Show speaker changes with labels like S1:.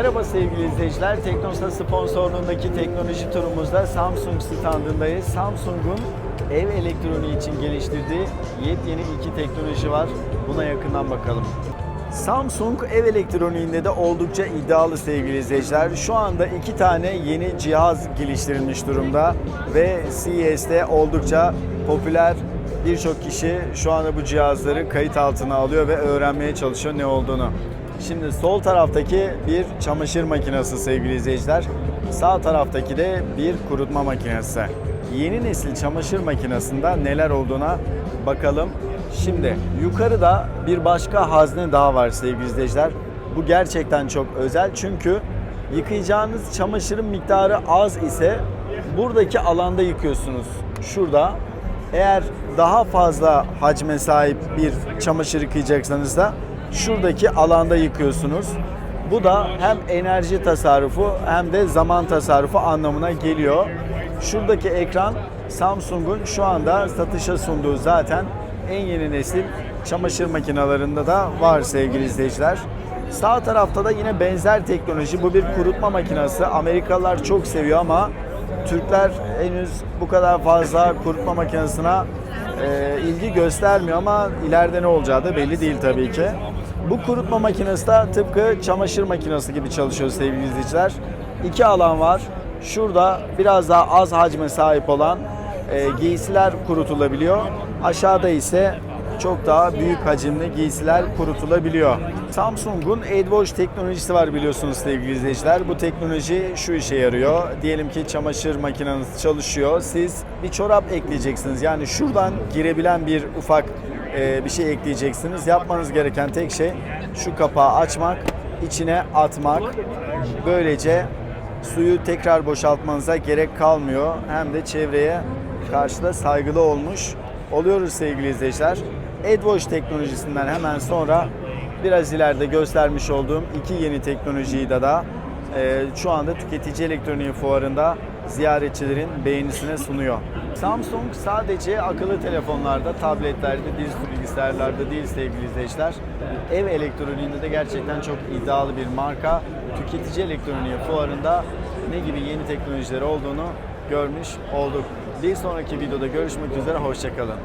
S1: Merhaba sevgili izleyiciler. Teknosa sponsorluğundaki teknoloji turumuzda Samsung standındayız. Samsung'un ev elektroniği için geliştirdiği yepyeni iki teknoloji var. Buna yakından bakalım. Samsung ev elektroniğinde de oldukça iddialı sevgili izleyiciler. Şu anda iki tane yeni cihaz geliştirilmiş durumda ve CES'te oldukça popüler birçok kişi şu anda bu cihazları kayıt altına alıyor ve öğrenmeye çalışıyor ne olduğunu. Şimdi sol taraftaki bir çamaşır makinesi sevgili izleyiciler. Sağ taraftaki de bir kurutma makinesi. Yeni nesil çamaşır makinesinde neler olduğuna bakalım. Şimdi yukarıda bir başka hazne daha var sevgili izleyiciler. Bu gerçekten çok özel çünkü yıkayacağınız çamaşırın miktarı az ise buradaki alanda yıkıyorsunuz. Şurada eğer daha fazla hacme sahip bir çamaşır yıkayacaksanız da şuradaki alanda yıkıyorsunuz. Bu da hem enerji tasarrufu hem de zaman tasarrufu anlamına geliyor. Şuradaki ekran Samsung'un şu anda satışa sunduğu zaten en yeni nesil çamaşır makinelerinde de var sevgili izleyiciler. Sağ tarafta da yine benzer teknoloji. Bu bir kurutma makinesi. Amerikalılar çok seviyor ama Türkler henüz bu kadar fazla kurutma makinesine e, ilgi göstermiyor ama ileride ne olacağı da belli değil tabii ki. Bu kurutma makinesi de tıpkı çamaşır makinesi gibi çalışıyor sevgili izleyiciler. İki alan var. Şurada biraz daha az hacme sahip olan e, giysiler kurutulabiliyor. Aşağıda ise çok daha büyük hacimli giysiler kurutulabiliyor. Samsung'un AirWash teknolojisi var biliyorsunuz sevgili izleyiciler. Bu teknoloji şu işe yarıyor. Diyelim ki çamaşır makineniz çalışıyor. Siz bir çorap ekleyeceksiniz. Yani şuradan girebilen bir ufak e, bir şey ekleyeceksiniz. Yapmanız gereken tek şey şu kapağı açmak, içine atmak. Böylece suyu tekrar boşaltmanıza gerek kalmıyor. Hem de çevreye karşı da saygılı olmuş oluyoruz sevgili izleyiciler. AdWash teknolojisinden hemen sonra biraz ileride göstermiş olduğum iki yeni teknolojiyi de da e, şu anda tüketici elektroniği fuarında ziyaretçilerin beğenisine sunuyor. Samsung sadece akıllı telefonlarda, tabletlerde, dizüstü bilgisayarlarda değil sevgili izleyiciler. Ev elektroniğinde de gerçekten çok iddialı bir marka. Tüketici elektroniği fuarında ne gibi yeni teknolojileri olduğunu görmüş olduk. Bir sonraki videoda görüşmek üzere, hoşçakalın.